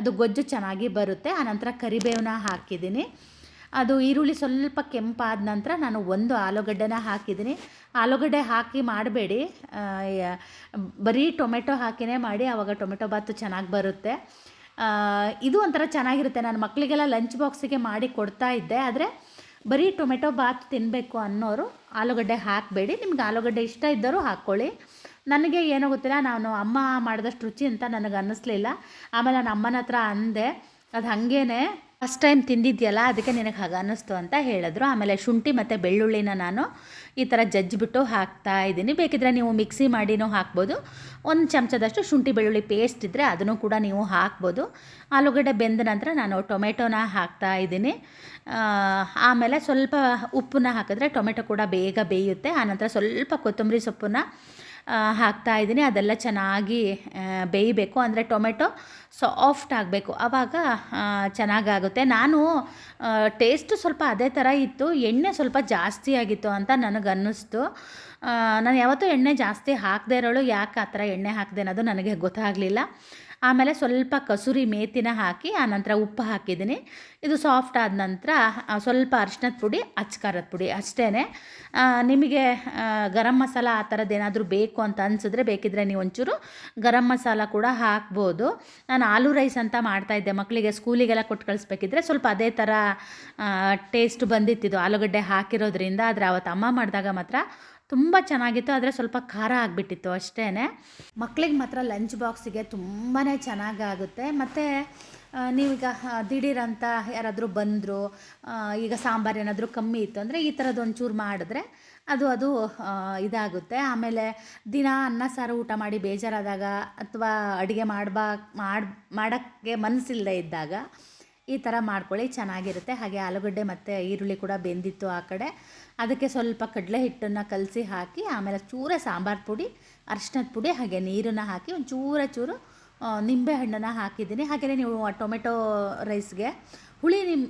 ಅದು ಗೊಜ್ಜು ಚೆನ್ನಾಗಿ ಬರುತ್ತೆ. ಆನಂತರ ಕರಿಬೇವನ್ನ ಹಾಕಿದ್ದೀನಿ. ಅದು ಈರುಳ್ಳಿ ಸ್ವಲ್ಪ ಕೆಂಪಾದ ನಂತರ ನಾನು ಒಂದು ಆಲೂಗಡ್ಡೆನ ಹಾಕಿದ್ದೀನಿ. ಆಲೂಗಡ್ಡೆ ಹಾಕಿ ಮಾಡಬೇಡಿ. ಬರೀ ಟೊಮೆಟೊ ಹಾಕಿನೇ ಮಾಡಿ ಆವಾಗ ಟೊಮೆಟೊ ಬಾತು ಚೆನ್ನಾಗಿ ಬರುತ್ತೆ. ಇದು ಒಂಥರ ಚೆನ್ನಾಗಿರುತ್ತೆ. ನಾನು ಮಕ್ಕಳಿಗೆಲ್ಲ ಲಂಚ್ ಬಾಕ್ಸಿಗೆ ಮಾಡಿ ಕೊಡ್ತಾ ಇದ್ದೆ. ಆದರೆ ಬರೀ ಟೊಮೆಟೊ ಬಾತ್ ತಿನ್ನಬೇಕು ಅನ್ನೋರು ಆಲೂಗಡ್ಡೆ ಹಾಕಬೇಡಿ. ನಿಮ್ಗೆ ಆಲೂಗಡ್ಡೆ ಇಷ್ಟ ಇದ್ದರೂ ಹಾಕ್ಕೊಳ್ಳಿ. ನನಗೆ ಏನೋ ಗೊತ್ತಿಲ್ಲ, ನಾನು ಅಮ್ಮ ಮಾಡಿದಷ್ಟು ರುಚಿ ಅಂತ ನನಗೆ ಅನ್ನಿಸ್ಲಿಲ್ಲ. ಆಮೇಲೆ ನಾನು ಅಮ್ಮನ ಹತ್ರ ಅಂದೆ, ಅದು ಹಾಗೇನೆ ಫಸ್ಟ್ ಟೈಮ್ ತಿಂದಿದ್ಯಲ್ಲ, ಅದಕ್ಕೆ ನಿನಗೆ ಹಾಗೆ ಅನ್ನಿಸ್ತು ಅಂತ ಹೇಳಿದ್ರು. ಆಮೇಲೆ ಶುಂಠಿ ಮತ್ತು ಬೆಳ್ಳುಳ್ಳಿನ ನಾನು ಈ ಥರ ಜಜ್ಜಿಬಿಟ್ಟು ಹಾಕ್ತಾ ಇದ್ದೀನಿ. ಬೇಕಿದ್ರೆ ನೀವು ಮಿಕ್ಸಿ ಮಾಡಿನೂ ಹಾಕ್ಬೋದು. ಒಂದು ಚಮಚದಷ್ಟು ಶುಂಠಿ ಬೆಳ್ಳುಳ್ಳಿ ಪೇಸ್ಟ್ ಇದ್ದರೆ ಅದನ್ನು ಕೂಡ ನೀವು ಹಾಕ್ಬೋದು. ಆಲೂಗಡ್ಡೆ ಬೆಂದ ನಂತರ ನಾನು ಟೊಮೆಟೊನ ಹಾಕ್ತಾ ಇದ್ದೀನಿ. ಆಮೇಲೆ ಸ್ವಲ್ಪ ಉಪ್ಪನ್ನ ಹಾಕಿದ್ರೆ ಟೊಮೆಟೊ ಕೂಡ ಬೇಗ ಬೇಯುತ್ತೆ. ಆನಂತರ ಸ್ವಲ್ಪ ಕೊತ್ತಂಬರಿ ಸೊಪ್ಪನ್ನ ಹಾಕ್ತಾ ಇದ್ದೀನಿ. ಅದೆಲ್ಲ ಚೆನ್ನಾಗಿ ಬೇಯಬೇಕು. ಅಂದರೆ ಟೊಮೆಟೊ ಸಾಫ್ಟ್ ಆಗಬೇಕು. ಆವಾಗ ಚೆನ್ನಾಗಾಗುತ್ತೆ. ನಾನು ಟೇಸ್ಟು ಸ್ವಲ್ಪ ಅದೇ ಥರ ಇತ್ತು. ಎಣ್ಣೆ ಸ್ವಲ್ಪ ಜಾಸ್ತಿ ಆಗಿತ್ತು ಅಂತ ನನಗೆ ಅನ್ನಿಸ್ತು ನಾನು ಯಾವತ್ತೂ ಎಣ್ಣೆ ಜಾಸ್ತಿ ಹಾಕದೇ ಇರೋಳು ಯಾಕೆ ಆ ಥರ ಎಣ್ಣೆ ಹಾಕಿದೆ ಅನ್ನೋದು ನನಗೆ ಗೊತ್ತಾಗಲಿಲ್ಲ. ಆಮೇಲೆ ಸ್ವಲ್ಪ ಕಸೂರಿ ಮೇತಿನ ಹಾಕಿ ಆನಂತರ ಉಪ್ಪು ಹಾಕಿದ್ದೀನಿ. ಇದು ಸಾಫ್ಟ್ ಆದ ನಂತರ ಸ್ವಲ್ಪ ಅರಿಶಿನದ ಪುಡಿ ಅಚ್ಕಾರದ ಪುಡಿ ಅಷ್ಟೇ ನಿಮಗೆ ಗರಂ ಮಸಾಲ ಆ ಥರದ್ದು ಏನಾದರೂ ಬೇಕು ಅಂತ ಅನಿಸಿದ್ರೆ ಬೇಕಿದ್ರೆ ನೀವು ಒಂಚೂರು ಗರಂ ಮಸಾಲ ಕೂಡ ಹಾಕ್ಬೋದು. ನಾನು ಆಲೂ ರೈಸ್ ಅಂತ ಮಾಡ್ತಾಯಿದ್ದೆ ಮಕ್ಕಳಿಗೆ ಸ್ಕೂಲಿಗೆಲ್ಲ ಕೊಟ್ಟು ಕಳಿಸ್ಬೇಕಿದ್ರೆ ಸ್ವಲ್ಪ ಅದೇ ಥರ ಟೇಸ್ಟ್ ಬಂದಿತ್ತಿದ್ದು ಆಲೂಗಡ್ಡೆ ಹಾಕಿರೋದ್ರಿಂದ, ಆದರೆ ಅವತ್ತು ಅಮ್ಮ ಮಾಡಿದಾಗ ಮಾತ್ರ ತುಂಬ ಚೆನ್ನಾಗಿತ್ತು. ಆದರೆ ಸ್ವಲ್ಪ ಖಾರ ಆಗಿಬಿಟ್ಟಿತ್ತು ಅಷ್ಟೇ ಮಕ್ಕಳಿಗೆ ಮಾತ್ರ ಲಂಚ್ ಬಾಕ್ಸಿಗೆ ತುಂಬಾ ಚೆನ್ನಾಗಾಗುತ್ತೆ. ಮತ್ತು ನೀವೀಗ ದಿಢೀರಂತ ಯಾರಾದರೂ ಬಂದರು ಈಗ ಸಾಂಬಾರು ಏನಾದರೂ ಕಮ್ಮಿ ಇತ್ತು ಅಂದರೆ ಈ ಥರದ್ದು ಒಂಚೂರು ಮಾಡಿದ್ರೆ ಅದು ಅದು ಇದಾಗುತ್ತೆ. ಆಮೇಲೆ ದಿನ ಅನ್ನ, ಸಾರು, ಊಟ ಮಾಡಿ ಬೇಜಾರಾದಾಗ ಅಥವಾ ಅಡುಗೆ ಮಾಡ್ಬಾ, ಮಾಡಿ, ಮಾಡೋಕ್ಕೆ ಮನಸ್ಸಿಲ್ಲದೆ ಇದ್ದಾಗ ಈ ಥರ ಮಾಡ್ಕೊಳ್ಳಿ, ಚೆನ್ನಾಗಿರುತ್ತೆ. ಹಾಗೆ ಆಲೂಗಡ್ಡೆ ಮತ್ತು ಈರುಳ್ಳಿ ಕೂಡ ಬೆಂದಿತ್ತು ಆ ಕಡೆ. ಅದಕ್ಕೆ ಸ್ವಲ್ಪ ಕಡಲೆ ಹಿಟ್ಟನ್ನು ಕಲಸಿ ಹಾಕಿ, ಆಮೇಲೆ ಚೂರ ಸಾಂಬಾರು ಪುಡಿ ಅರಿಶಿನದ ಪುಡಿ, ಹಾಗೆ ನೀರನ್ನು ಹಾಕಿ ಒಂದು ಚೂರ ಚೂರು ನಿಂಬೆ ಹಣ್ಣನ್ನು ಹಾಕಿದ್ದೀನಿ. ಹಾಗೆಯೇ ನೀವು ಟೊಮೆಟೊ ರೈಸ್ಗೆ ಹುಳಿ ನಿಮ್ಮ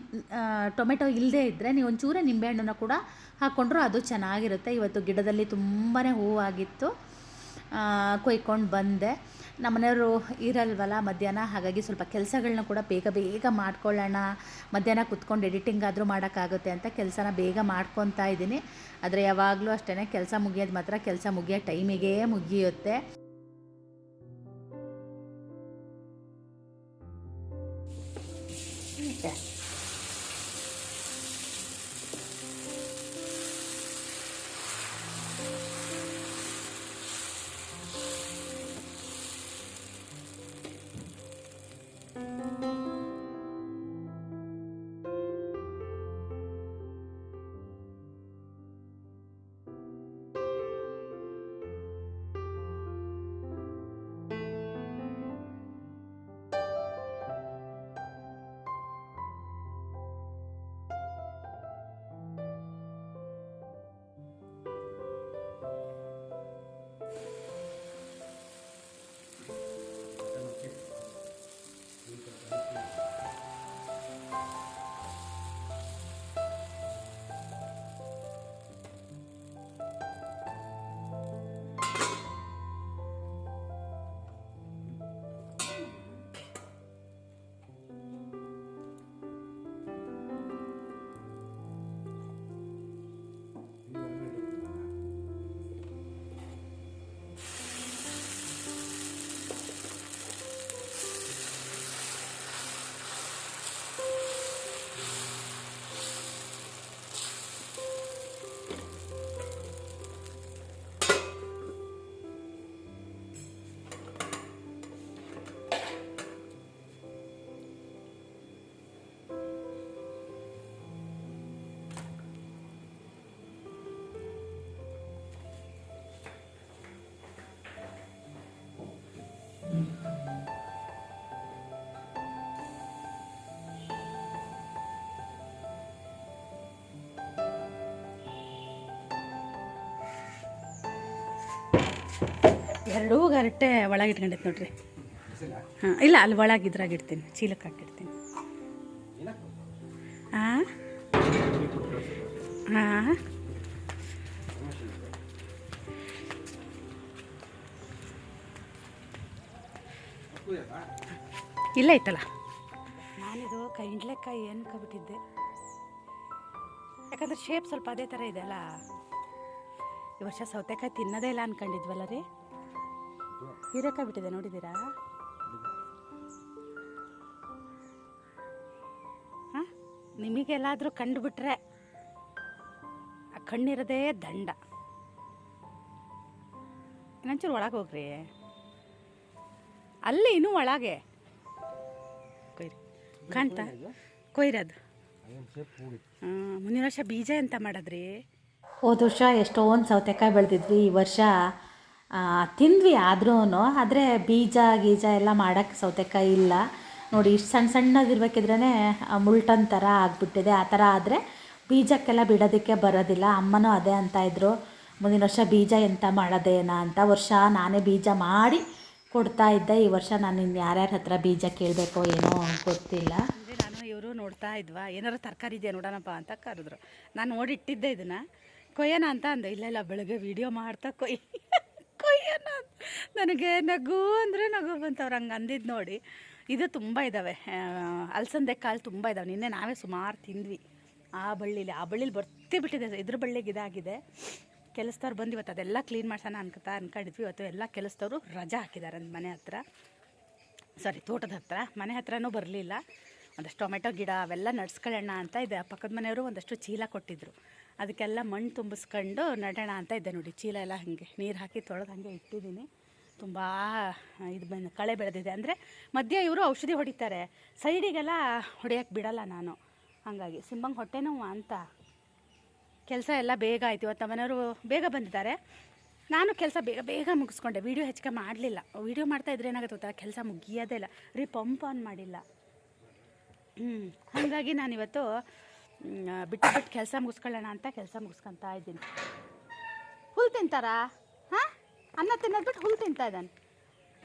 ಟೊಮೆಟೊ ಇಲ್ಲದೇ ಇದ್ದರೆ ನೀವು ಒಂಚೂರೇ ನಿಂಬೆಹಣ್ಣನ್ನು ಕೂಡ ಹಾಕ್ಕೊಂಡ್ರು ಅದು ಚೆನ್ನಾಗಿರುತ್ತೆ. ಇವತ್ತು ಗಿಡದಲ್ಲಿ ತುಂಬಾ ಹೂವಾಗಿತ್ತು. ಕೊಯ್ಕೊಂಡು ಬಂದೆ. ನಮ್ಮನೆಯವರು ಇರಲ್ವಲ್ಲ ಮಧ್ಯಾಹ್ನ? ಹಾಗಾಗಿ ಸ್ವಲ್ಪ ಕೆಲಸಗಳನ್ನ ಕೂಡ ಬೇಗ ಬೇಗ ಮಾಡ್ಕೊಳ್ಳೋಣ. ಮಧ್ಯಾಹ್ನ ಕುತ್ಕೊಂಡು ಎಡಿಟಿಂಗ್ ಆದರೂ ಮಾಡೋಕ್ಕಾಗುತ್ತೆ ಅಂತ ಕೆಲಸನ ಬೇಗ ಮಾಡ್ಕೊತಾ ಇದ್ದೀನಿ. ಆದರೆ ಯಾವಾಗಲೂ ಅಷ್ಟೇ ಕೆಲಸ ಮುಗಿಯೋದು ಮಾತ್ರ ಕೆಲಸ ಮುಗಿಯೋ ಟೈಮಿಗೆ ಮುಗಿಯುತ್ತೆ. Yeah. ಎರಡೂ ಗರಟೆ ಒಳಗೆ ಇಟ್ಕೊಂಡೈತೆ ನೋಡ್ರಿ. ಹಾಂ, ಇಲ್ಲ, ಅಲ್ಲಿ ಒಳಗೆ ಇದ್ರಾಗ ಇಡ್ತೀನಿ ಚೀಲಕ್ಕೆ ಹಾಕಿಡ್ತೀನಿ. ಹಾಂ ಹಾಂ ಇಲ್ಲ ಐತಲ್ಲ ನಾನಿದು ಕೈಂಡ್ಲೆಕಾಯಿ ಕಬಿಟ್ಟಿದ್ದೆ ಯಾಕಂದ್ರೆ ಶೇಪ್ ಸ್ವಲ್ಪ ಅದೇ ಥರ ಇದೆ ಅಲ್ಲ. ಈ ವರ್ಷ ಸೌತೆಕಾಯಿ ತಿನ್ನೋದೇ ಇಲ್ಲ ಅನ್ಕೊಂಡಿದ್ವಲ್ಲ ರೀ? ಹೀರೆಕಾಯಿ ಬಿಟ್ಟಿದೆ ನೋಡಿದ್ದೀರಾ? ಹಾಂ? ನಿಮಗೆಲ್ಲಾದರೂ ಕಂಡುಬಿಟ್ರೆ ಆ ಕಣ್ಣಿರೋದೇ ದಂಡ. ಇನ್ನೊಂಚೂರು ಒಳಗೆ ಹೋಗ್ರಿ. ಅಲ್ಲಿ ಇನ್ನೂ ಒಳಗೆ. ಕೊಯ್ರಿ. ಕಾಣ್ತಾ? ಕೊಯ್ರದು ಹ್ಞೂ ಮುಂದಿನ ವರ್ಷ ಬೀಜ ಎಂತ ಮಾಡೋದ್ರಿ? ಹೋದ ವರ್ಷ ಎಷ್ಟೊಂದು ಸೌತೆಕಾಯಿ ಬೆಳೆದಿದ್ವಿ. ಈ ವರ್ಷ ತಿಂದ್ವಿ ಆದ್ರೂ ಆದರೆ ಬೀಜ, ಗೀಜ ಎಲ್ಲ ಮಾಡೋಕ್ಕೆ ಸೌತೆಕಾಯಿ ಇಲ್ಲ. ನೋಡಿ, ಇಷ್ಟು ಸಣ್ಣ ಸಣ್ಣದಿರ್ಬೇಕಿದ್ರೇ ಮುಲ್ಟನ್ ಥರ ಆಗಿಬಿಟ್ಟಿದೆ. ಆ ಥರ ಆದರೆ ಬೀಜಕ್ಕೆಲ್ಲ ಬಿಡೋದಕ್ಕೆ ಬರೋದಿಲ್ಲ. ಅಮ್ಮನೂ ಅದೇ ಅಂತ ಇದ್ದರು ಮುಂದಿನ ವರ್ಷ ಬೀಜ ಎಂತ ಮಾಡೋದೇನ ಅಂತ ವರ್ಷ ನಾನೇ ಬೀಜ ಮಾಡಿ ಕೊಡ್ತಾ ಇದ್ದೆ. ಈ ವರ್ಷ ನಾನು ಇನ್ನು ಯಾರ್ಯಾರ ಹತ್ರ ಬೀಜ ಕೇಳಬೇಕೋ ಏನೋ ಗೊತ್ತಿಲ್ಲ. ಅಂದರೆ ನಾನು ಇವರು ನೋಡ್ತಾ ಇದ್ವಾ? ಏನಾರು ತರಕಾರಿ ಇದೆಯಾ ನೋಡೋಣಪ್ಪ ಅಂತ ಕರೆದ್ರು. ನಾನು ನೋಡಿಟ್ಟಿದ್ದೆ ಇದನ್ನು. ಕೊಯ್ಯೋಣ ಅಂತ ಅಂದೆ, ಇಲ್ಲ ಇಲ್ಲ, ಬೆಳಗ್ಗೆ ವೀಡಿಯೋ ಮಾಡ್ತಾ ಕೊಯ್ [LAUGHS] ಕೊಯ್ಯನ ಅಂತ. ನನಗೆ ನಗು ಅಂದರೆ ನಗು ಬಂತು ಅವ್ರು ಹಂಗೆ ಅಂದಿದ್ದು ನೋಡಿ. ಇದು ತುಂಬ ಇದ್ದಾವೆ ಅಲಸಂದೆ ಕಾಳು ತುಂಬ ಇದ್ದಾವೆ ನಿನ್ನೆ ನಾವೇ ಸುಮಾರು ತಿಂದ್ವಿ. ಆ ಬಳ್ಳಿಲಿ ಆ ಬಳ್ಳಿಲಿ ಬರ್ತಿ ಬಿಟ್ಟಿದೆ. ಇದ್ರ ಬಳ್ಳಿಗೆ ಇದಾಗಿದೆ. ಕೆಲಸದವ್ರು ಬಂದು ಇವತ್ತು ಅದೆಲ್ಲ ಕ್ಲೀನ್ ಮಾಡ್ಸೋಣ ಅನ್ಕೊತಾ ಅನ್ಕೊಂಡಿದ್ವಿ. ಇವತ್ತು ಎಲ್ಲ ಕೆಲಸದವರು ರಜಾ ಹಾಕಿದ್ದಾರೆ ನನ್ನ ಮನೆ ಹತ್ರ. ಸಾರಿ ತೋಟದ ಹತ್ರ. ಮನೆ ಹತ್ರನೂ ಬರಲಿಲ್ಲ. ಒಂದಷ್ಟು ಟೊಮೆಟೊ ಗಿಡ ಅವೆಲ್ಲ ನಡ್ಸ್ಕೊಳ್ಳೋಣ ಅಂತ ಇದೆ. ಪಕ್ಕದ ಮನೆಯವರು ಒಂದಷ್ಟು ಚೀಲ ಕೊಟ್ಟಿದ್ದರು ಅದಕ್ಕೆಲ್ಲ ಮಣ್ಣು ತುಂಬಿಸ್ಕೊಂಡು ನಡೋಣ ಅಂತ ಇದ್ದೆ ನೋಡಿ. ಚೀಲ ಎಲ್ಲ ಹಾಗೆ ನೀರು ಹಾಕಿ ತೊಳೆದು ಹಾಗೆ ಇಟ್ಟಿದ್ದೀನಿ. ತುಂಬ ಇದು ಬಂದು, ಕಳೆ ಬೆಳೆದಿದೆ. ಅಂದರೆ ಮಧ್ಯೆ ಇವರು ಔಷಧಿ ಹೊಡಿತಾರೆ. ಸೈಡಿಗೆಲ್ಲ ಹೊಡೆಯೋಕ್ಕೆ ಬಿಡಲ್ಲ ನಾನು. ಹಾಗಾಗಿ ಸಿಂಬಂಗೆ ಹೊಟ್ಟೆ ನೋವು ಅಂತ. ಕೆಲಸ ಎಲ್ಲ ಬೇಗ ಆಯ್ತು. ಇವತ್ತು ಮನೆಯವರು ಬೇಗ ಬಂದಿದ್ದಾರೆ. ನಾನು ಕೆಲಸ ಬೇಗ ಬೇಗ ಮುಗಿಸ್ಕೊಂಡೆ. ವೀಡಿಯೋ ಹೆಚ್ಚಿಗೆ ಮಾಡಲಿಲ್ಲ. ವೀಡಿಯೋ ಮಾಡ್ತಾ ಇದ್ರೆ ಏನಾಗುತ್ತೆ ಗೊತ್ತಾ? ಕೆಲಸ ಮುಗಿಯೋದೇ ಇಲ್ಲ. ರೀ ಪಂಪ್ ಆನ್ ಮಾಡಿಲ್ಲ. ಹಾಗಾಗಿ ನಾನಿವತ್ತು ಬಿಟ್ಟು ಬಿಟ್ಟು ಕೆಲಸ ಮುಗಿಸ್ಕೊಳ್ಳೋಣ ಅಂತ ಕೆಲಸ ಮುಗಿಸ್ಕೊತಾ ಇದ್ದೀನಿ. ಹುಲ್ ತಿಂತಾರಾ? ಹಾಂ? ಅನ್ನ ತಿನ್ನೋದು ಬಿಟ್ಟು ಹುಲ್ಲು ತಿಂತಾ ಇದ್ದಾನೆ.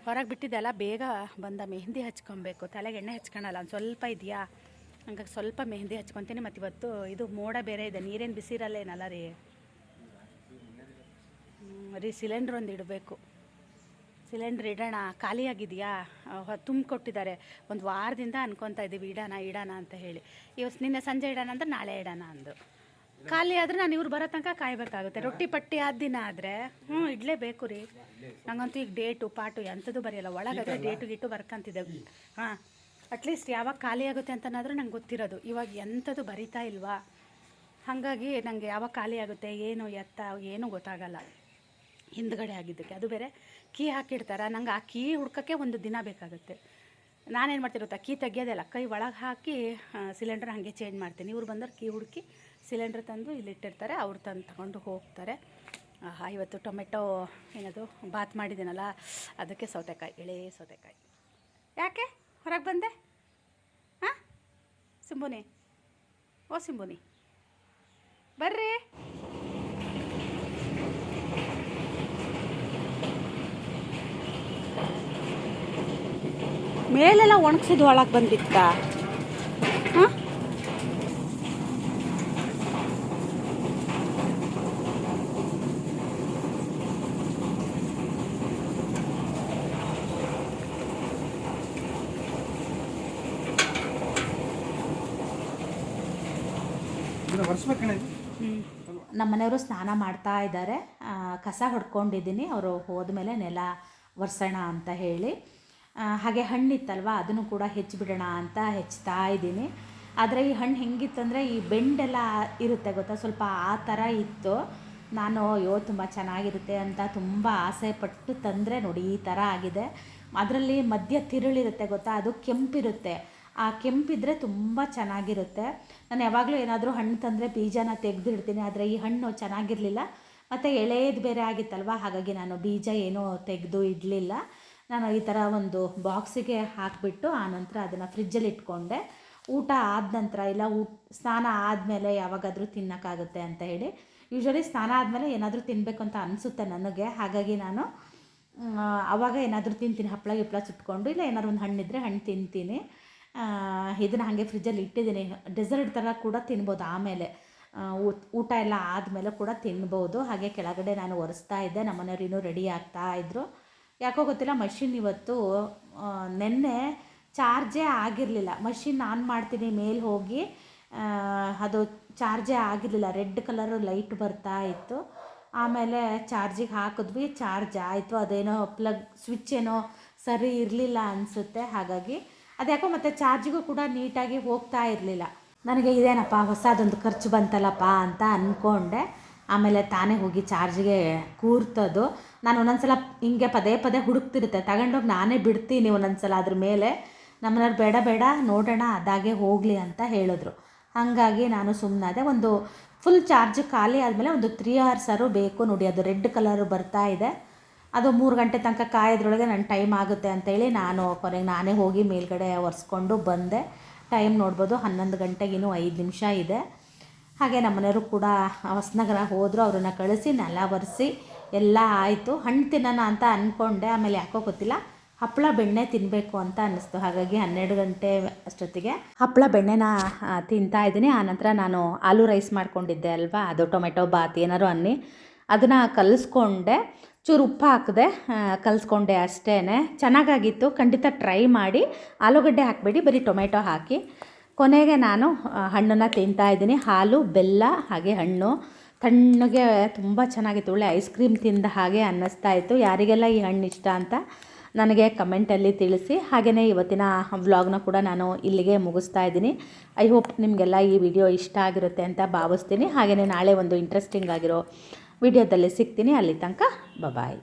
ಹೊರಗೆ ಬಿಟ್ಟಿದ್ದೆಲ್ಲ ಬೇಗ ಬಂದ ಮೆಹಂದಿ ಹಚ್ಕೊಬೇಕು. ತಲೆಗೆ ಎಣ್ಣೆ ಹಚ್ಕೊಳಲ್ಲ, ಒಂದು ಸ್ವಲ್ಪ ಇದೆಯಾ? ಹಂಗಾಗಿ ಸ್ವಲ್ಪ ಮೆಹಂದಿ ಹಚ್ಕೊತೀನಿ ಮತ್ತು ಇವತ್ತು ಇದು ಮೋಡ ಬೇರೆ ಇದೆ, ನೀರೇನು ಬಿಸಿರಲ್ಲ ಏನಲ್ಲ ರೀ ರೀ, ಸಿಲಿಂಡ್ರ್ ಒಂದು ಇಡಬೇಕು. ಸಿಲಿಂಡ್ರ್ ಇಡೋಣ ಖಾಲಿಯಾಗಿದೆಯಾ? ತುಂಬಿಕೊಟ್ಟಿದ್ದಾರೆ. ಒಂದು ವಾರದಿಂದ ಅನ್ಕೊತಾ ಇದ್ದೀವಿ ಇಡೋಣ ಇಡೋಣ ಅಂತ ಹೇಳಿ. ಇವತ್ತು ನಿನ್ನೆ ಸಂಜೆ ಇಡೋಣ ಅಂದ್ರೆ ನಾಳೆ ಇಡೋಣ ಅಂದು. ಖಾಲಿ ಆದರೆ ನಾನು ಇವ್ರು ಬರೋ ತನಕ ಕಾಯಬೇಕಾಗುತ್ತೆ. ರೊಟ್ಟಿ ಪಟ್ಟಿ ಆದ ದಿನ ಆದರೆ ಹ್ಞೂ ಇಡಲೇಬೇಕು ರೀ. ನಂಗಂತೂ ಈಗ ಡೇಟು ಪಾಟು ಎಂಥದ್ದು ಬರೆಯಲ್ಲ. ಒಳಗಾದ್ರೆ ಡೇಟು ಗೀಟು ಬರ್ಕಂತಿದ್ದೆ ಹಾಂ ಅಟ್ಲೀಸ್ಟ್ ಯಾವಾಗ ಖಾಲಿ ಆಗುತ್ತೆ ಅಂತನಾದರೂ ನಂಗೆ ಗೊತ್ತಿರೋದು. ಇವಾಗ ಎಂಥದ್ದು ಬರಿತಾ ಇಲ್ವಾ? ಹಾಗಾಗಿ ನನಗೆ ಯಾವಾಗ ಖಾಲಿ ಆಗುತ್ತೆ ಏನು ಎತ್ತ ಏನೂ ಗೊತ್ತಾಗಲ್ಲ. ಹಿಂದ್ಗಡೆ ಆಗಿದ್ದಕ್ಕೆ. ಅದು ಬೇರೆ. ಕೀ ಹಾಕಿಡ್ತಾರೆ, ನಂಗೆ ಆ ಕೀ ಹುಡ್ಕೋಕ್ಕೆ ಒಂದು ದಿನ ಬೇಕಾಗುತ್ತೆ. ನಾನೇನು ಮಾಡ್ತೀನಿ ಗೊತ್ತಾ ಕೀ ತೆಗಿಯೋದಿಲ್ಲ ಕೈ ಒಳಗೆ ಹಾಕಿ ಸಿಲಿಂಡರ್ ಹಾಗೆ ಚೇಂಜ್ ಮಾಡ್ತೀನಿ. ಇವ್ರು ಬಂದವ್ರು ಕೀ ಹುಡುಕಿ ಸಿಲಿಂಡರ್ ತಂದು ಇಲ್ಲಿ ಇಟ್ಟಿರ್ತಾರೆ, ಅವ್ರು ತಂದು ತಗೊಂಡು ಹೋಗ್ತಾರೆ. ಇವತ್ತು ಟೊಮೆಟೊ, ಏನದು, ಬಾತ್ ಮಾಡಿದ್ದೀನಲ್ಲ, ಅದಕ್ಕೆ ಸೌತೆಕಾಯಿ, ಎಳೆ ಸೌತೆಕಾಯಿ. ಯಾಕೆ? ಹೊರಗೆ ಬಂದೆ? ಹಾಂ ಸಿಂಬುನಿ. ಓ ಸಿಂಬುನಿ. ಬರ್ರಿ. ಮೇಲೆಲ್ಲ ಒಣಗಿಸಿದ್ದು ಒಳಗೆ ಬಂದಿತ್ತಾ ಹಾಂ? ನಮ್ಮ ಮನೆಯವರು ಸ್ನಾನ ಮಾಡ್ತಾ ಇದ್ದಾರೆ. ಕಸ ಹೊಡ್ಕೊಂಡಿದ್ದೀನಿ. ಅವರು ಹೋದ್ಮೇಲೆ ನೆಲ ಒರೆಸೋಣ ಅಂತ ಹೇಳಿ. ಹಾಗೆ ಹಣ್ಣಿತ್ತಲ್ವ? ಅದನ್ನು ಕೂಡ ಹೆಚ್ಚಿಬಿಡೋಣ ಅಂತ ಹೆಚ್ಚುತ್ತಾ ಇದ್ದೀನಿ. ಆದರೆ ಈ ಹಣ್ಣು ಹೆಂಗಿತ್ತಂದರೆ ಈ ಬೆಂಡೆಲ್ಲ ಇರುತ್ತೆ ಗೊತ್ತಾ? ಸ್ವಲ್ಪ ಆ ಥರ ಇತ್ತು. ನಾನು, ಅಯ್ಯೋ, ತುಂಬ ಚೆನ್ನಾಗಿರುತ್ತೆ ಅಂತ ತುಂಬ ಆಸೆ ಪಟ್ಟು ತಂದರೆ ನೋಡಿ ಈ ಥರ ಆಗಿದೆ. ಅದರಲ್ಲಿ ಮಧ್ಯ ತಿರುಳಿರುತ್ತೆ ಗೊತ್ತಾ? ಅದು ಕೆಂಪಿರುತ್ತೆ. ಆ ಕೆಂಪಿದ್ರೆ ತುಂಬ ಚೆನ್ನಾಗಿರುತ್ತೆ. ನಾನು ಯಾವಾಗಲೂ ಏನಾದರೂ ಹಣ್ಣು ತಂದರೆ ಬೀಜನ ತೆಗೆದಿಡ್ತೀನಿ. ಆದರೆ ಈ ಹಣ್ಣು ಚೆನ್ನಾಗಿರಲಿಲ್ಲ. ಮತ್ತು ಎಳೆಯದು ಬೇರೆ ಆಗಿತ್ತಲ್ವ? ಹಾಗಾಗಿ ನಾನು ಬೀಜ ಏನೂ ತೆಗೆದು ಇಡಲಿಲ್ಲ. ನಾನು ಈ ಥರ ಒಂದು ಬಾಕ್ಸಿಗೆ ಹಾಕಿಬಿಟ್ಟು ಆನಂತರ ಅದನ್ನು ಫ್ರಿಜ್ಜಲ್ಲಿ ಇಟ್ಕೊಂಡೆ. ಊಟ ಆದ ನಂತರ ಇಲ್ಲ ಊಟ ಸ್ನಾನ ಆದಮೇಲೆ ಯಾವಾಗಾದರೂ ತಿನ್ನೋಕ್ಕಾಗುತ್ತೆ ಅಂತ ಹೇಳಿ. ಯೂಶ್ವಲಿ ಸ್ನಾನ ಆದಮೇಲೆ ಏನಾದರೂ ತಿನ್ನಬೇಕು ಅಂತ ಅನಿಸುತ್ತೆ ನನಗೆ. ಹಾಗಾಗಿ ನಾನು ಆವಾಗ ಏನಾದರೂ ತಿಂತೀನಿ, ಹಪ್ಪಳ ಗಿಪ್ಪಳ ಸುಟ್ಕೊಂಡು. ಇಲ್ಲ, ಏನಾದ್ರು ಒಂದು ಹಣ್ಣಿದ್ರೆ ಹಣ್ಣು ತಿಂತೀನಿ. ಇದನ್ನು ಹಾಗೆ ಫ್ರಿಜ್ಜಲ್ಲಿ ಇಟ್ಟಿದ್ದೀನಿ. ಡೆಸರ್ಟ್ ಥರ ಕೂಡ ತಿನ್ಬೋದು ಆಮೇಲೆ. ಊಟ- ಊಟ ಎಲ್ಲ ಆದಮೇಲೆ ಕೂಡ ತಿನ್ಬೋದು. ಹಾಗೆ ಕೆಳಗಡೆ ನಾನು ಒರೆಸ್ತಾ ಇದ್ದೆ. ನಮ್ಮನೆಯವ್ರು ಇನ್ನೂ ರೆಡಿ ಆಗ್ತಾ ಇದ್ದರು ಯಾಕೋ ಗೊತ್ತಿಲ್ಲ ಮಷಿನ್ ಇವತ್ತು ನೆನ್ನೆ ಚಾರ್ಜೇ ಆಗಿರಲಿಲ್ಲ. ಮಷಿನ್ ಆನ್ ಮಾಡ್ತೀನಿ, ಮೇಲೆ ಹೋಗಿ ಅದು ಚಾರ್ಜೇ ಆಗಿರಲಿಲ್ಲ. ರೆಡ್ ಕಲರು ಲೈಟ್ ಬರ್ತಾ ಇತ್ತು. ಆಮೇಲೆ ಚಾರ್ಜಿಗೆ ಹಾಕಿದ್ವಿ, ಚಾರ್ಜ್ ಆಯಿತು. ಅದೇನೋ ಪ್ಲಗ್ ಸ್ವಿಚ್ ಏನೋ ಸರಿ ಇರಲಿಲ್ಲ ಅನಿಸುತ್ತೆ. ಹಾಗಾಗಿ ಅದ್ಯಾಕೋ ಮತ್ತು ಚಾರ್ಜಿಗೂ ಕೂಡ ನೀಟಾಗಿ ಹೋಗ್ತಾ ಇರಲಿಲ್ಲ. ನನಗೆ ಇದೇನಪ್ಪ, ಹೊಸದೊಂದು ಖರ್ಚು ಬಂತಲ್ಲಪ್ಪ ಅಂತ ಅಂದ್ಕೊಂಡೆ ಆಮೇಲೆ ತಾನೇ ಹೋಗಿ ಚಾರ್ಜಿಗೆ ಕೂರ್ತದು ನಾನು ಒಂದೊಂದ್ಸಲ ಹಿಂಗೆ ಪದೇ ಪದೇ ಹುಡುಕ್ತಿರುತ್ತೆ. ತಗೊಂಡೋಗಿ ನಾನೇ ಬಿಡ್ತೀನಿ ಒಂದೊಂದ್ಸಲ ಅದ್ರ ಮೇಲೆ. ನಮ್ಮನೆಯವ್ರು ಬೇಡ ಬೇಡ, ನೋಡೋಣ, ಅದಾಗೆ ಹೋಗಲಿ ಅಂತ ಹೇಳಿದ್ರು. ಹಾಗಾಗಿ ನಾನು ಸುಮ್ಮನಾದೆ ಒಂದು ಫುಲ್ ಚಾರ್ಜ್ ಖಾಲಿ ಆದಮೇಲೆ ಒಂದು ತ್ರೀ ಅವರ್ಸರು ಬೇಕು ನೋಡಿ. ಅದು ರೆಡ್ ಕಲರು ಬರ್ತಾ ಇದೆ. ಅದು ಮೂರು ಗಂಟೆ ತನಕ ಕಾಯೋದ್ರೊಳಗೆ ನನ್ನ ಟೈಮ್ ಆಗುತ್ತೆ ಅಂತೇಳಿ ನಾನು ಕೊನೆಗೆ ನಾನೇ ಹೋಗಿ ಮೇಲ್ಗಡೆ ಒರೆಸ್ಕೊಂಡು ಬಂದೆ. ಟೈಮ್ ನೋಡ್ಬೋದು ಹನ್ನೊಂದು ಗಂಟೆಗೆ ಇನ್ನೂ ಐದು ನಿಮಿಷ ಇದೆ. ಹಾಗೆ ನಮ್ಮನೆಯವರು ಕೂಡ ಹೊಸನಗರ ಹೋದರು, ಅವ್ರನ್ನ ಕಳಿಸಿ, ನೆಲ ಒರೆಸಿ, ಎಲ್ಲ ಆಯಿತು. ಹಣ್ಣು ತಿನ್ನೋಣ ಅಂತ ಅಂದ್ಕೊಂಡೆ ಆಮೇಲೆ ಯಾಕೋ ಗೊತ್ತಿಲ್ಲ. ಹಪ್ಪಳ ಬೆಣ್ಣೆ ತಿನ್ನಬೇಕು ಅಂತ ಅನ್ನಿಸ್ತು. ಹಾಗಾಗಿ ಹನ್ನೆರಡು ಗಂಟೆ ಅಷ್ಟೊತ್ತಿಗೆ ಹಪ್ಪಳ ಬೆಣ್ಣೆನ ತಿಂತಾ ಇದ್ದೀನಿ. ಆನಂತರ ನಾನು ಆಲೂ ರೈಸ್ ಮಾಡ್ಕೊಂಡಿದ್ದೆ ಅಲ್ವಾ? ಅದು ಟೊಮೆಟೊ, ಬಾತ್ ಏನಾರು ಅನ್ನಿ. ಅದನ್ನು ಕಲಿಸ್ಕೊಂಡೆ. ಚೂರು ಉಪ್ಪು ಹಾಕಿದೆ ಕಲಿಸ್ಕೊಂಡೆ ಅಷ್ಟೇ ಚೆನ್ನಾಗಾಗಿತ್ತು. ಖಂಡಿತ ಟ್ರೈ ಮಾಡಿ. ಆಲೂಗಡ್ಡೆ ಹಾಕಬೇಡಿ, ಬರೀ ಟೊಮೆಟೊ ಹಾಕಿ. ಕೊನೆಗೆ ನಾನು ಹಣ್ಣನ್ನು ತಿಂತಾ ಇದ್ದೀನಿ. ಹಾಲು, ಬೆಲ್ಲ, ಹಾಗೆ ಹಣ್ಣು. ತಣ್ಣಗೆ ತುಂಬ ಚೆನ್ನಾಗಿತ್ತು. ಒಳ್ಳೆ ಐಸ್ ಕ್ರೀಮ್ ತಿಂದ ಹಾಗೆ ಅನ್ನಿಸ್ತಾ ಇತ್ತು. ಯಾರಿಗೆಲ್ಲ ಈ ಹಣ್ಣು ಇಷ್ಟ ಅಂತ ನನಗೆ ಕಮೆಂಟಲ್ಲಿ ತಿಳಿಸಿ. ಹಾಗೆಯೇ ಇವತ್ತಿನ ವ್ಲಾಗ್ನ ಕೂಡ ನಾನು ಇಲ್ಲಿಗೆ ಮುಗಿಸ್ತಾ ಇದ್ದೀನಿ. ಐ ಹೋಪ್ ನಿಮಗೆಲ್ಲ ಈ ವಿಡಿಯೋ ಇಷ್ಟ ಆಗಿರುತ್ತೆ ಅಂತ ಭಾವಿಸ್ತೀನಿ. ಹಾಗೆಯೇ ನಾಳೆ ಒಂದು ಇಂಟ್ರೆಸ್ಟಿಂಗ್ ಆಗಿರೋ ವಿಡಿಯೋದಲ್ಲಿ ಸಿಗ್ತೀನಿ. ಅಲ್ಲಿ ತನಕ ಬಾಯ್